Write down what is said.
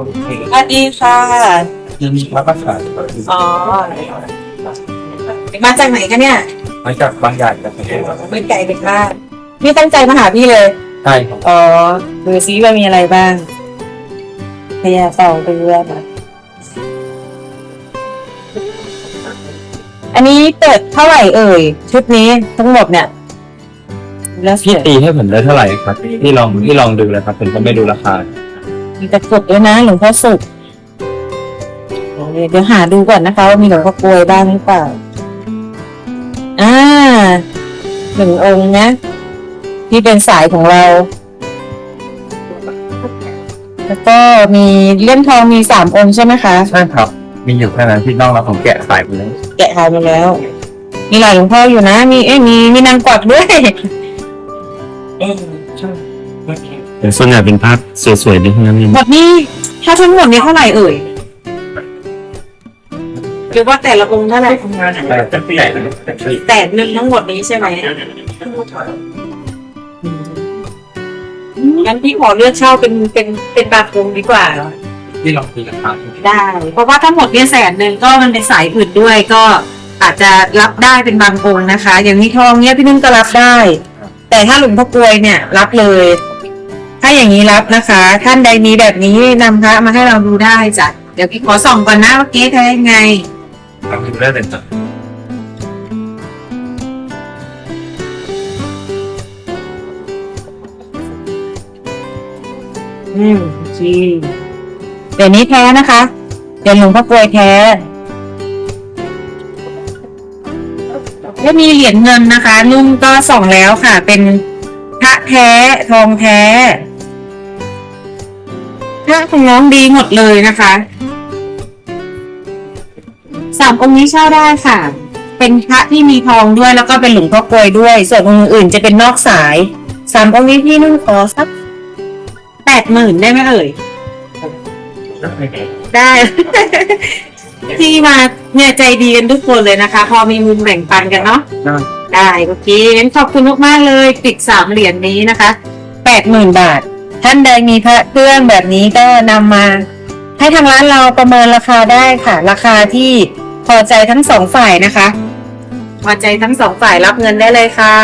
สวัสดีค่ะ ยังมีพระประสาทอ๋อ มาจากไหนคะเนี่ย มาจากบางใหญ่ครับเมื่อไก่เด็กมากพี่ตั้งใจมาหาพี่เลย ใช่ครับอ๋อดูซิว่ามีอะไรบ้างพยาซองไปเรื่อยมาอันนี้เปิดเท่าไหร่เอ่ย ชุดนี้ทั้งหมดเนี่ย แล้วสพี่วยตีให้ผมได้เท่าไหร่ครับพี่ลองพี่ลองดูเลยครับผมก็ไม่ดูราคา มีตะกรุดด้วยนะหลวงพ่อสุขเดี๋ยวหาดูก่อนนะคะว่ามีหลวงพ่อกลวยบ้างหรือเปล่า อ่าหนึ่งองค์นะ ที่เป็นสายของเรา แล้วก็มีเลี่ยมทองมีสามองค์ใช่ไหมคะ ใช่ครับ มีอยู่แค่นั้นที่นอกแล้วผมแกะสายไปเลยแกะขายมาแล้ว มีหลายหลวงพ่ออยู่นะ มีเอ้ยมีมีนางกวักด้วย แต่ส่วนใหญ่เป็นภาพสวยๆด้วยทั้งนั้นเองหมดนี้ถ้าทั้งหมดนี้เท่าไหร่เอ่ยหรือว่าแต่ละองค์เท่าไหร่แต่เป็นผู้ใหญ่นะแต่ที่แต่หนึ่งทั้งหมดนี้ใช่ไหมงั้นพี่ขอเลือกเช่าเป็นเป็นเป็นบางองค์ดีกว่า ที่ลองตีราคาได้ เพราะว่าทั้งหมดเนี่ยแสนหนึ่งก็มันเป็นสายอื่นด้วยก็อาจจะรับได้เป็นบางองค์นะคะ อย่างนี้ทองเนี่ยพี่นุ่นก็รับได้ แต่ถ้าหลวงพ่อกลวยเนี่ย รับเลย ถ้าอย่างนี้รับนะคะ ท่านใดมีแบบนี้นำพระมาให้เราดูได้จ้ะเดี๋ยวพี่ขอส่องก่อนนะว่าเก๊แท้ยังไงทำดูได้เลยจ้ะอืมจีเดี๋ยวนี้แท้นะคะเดี๋ยวหลวงพ่อกลวยแท้ไม่มีเหรียญเงินนะคะ นุ่มก็ส่องแล้วค่ะ เป็นพระแท้ ทองแท้ พระของน้องดีหมดเลยนะคะสามองค์นี้เช่าได้ค่ะ เป็นพระที่มีทองด้วยแล้วก็เป็นหลวงพ่อกลวยด้วย ส่วนองค์อื่นจะเป็นนอกสายสามองค์นี้พี่นุ่นขอสักแปดหมื่นได้ไหมเอ่ย ได้ ที่มาเนี่ยใจดีกันทุกคนเลยนะคะ พอมีมุมแบ่งปันกันเนาะได้ได้โอเคงั้นขอบคุณมากๆเลยติดสามเหรียญนี้นะคะแปดหมื่นบาท ท่านใดมีพระเครื่องแบบนี้ก็นำมา ให้ทางร้านเราประเมินราคาได้ค่ะ ราคาที่พอใจทั้งสองฝ่ายนะคะ พอใจทั้งสองฝ่ายรับเงินได้เลยค่ะ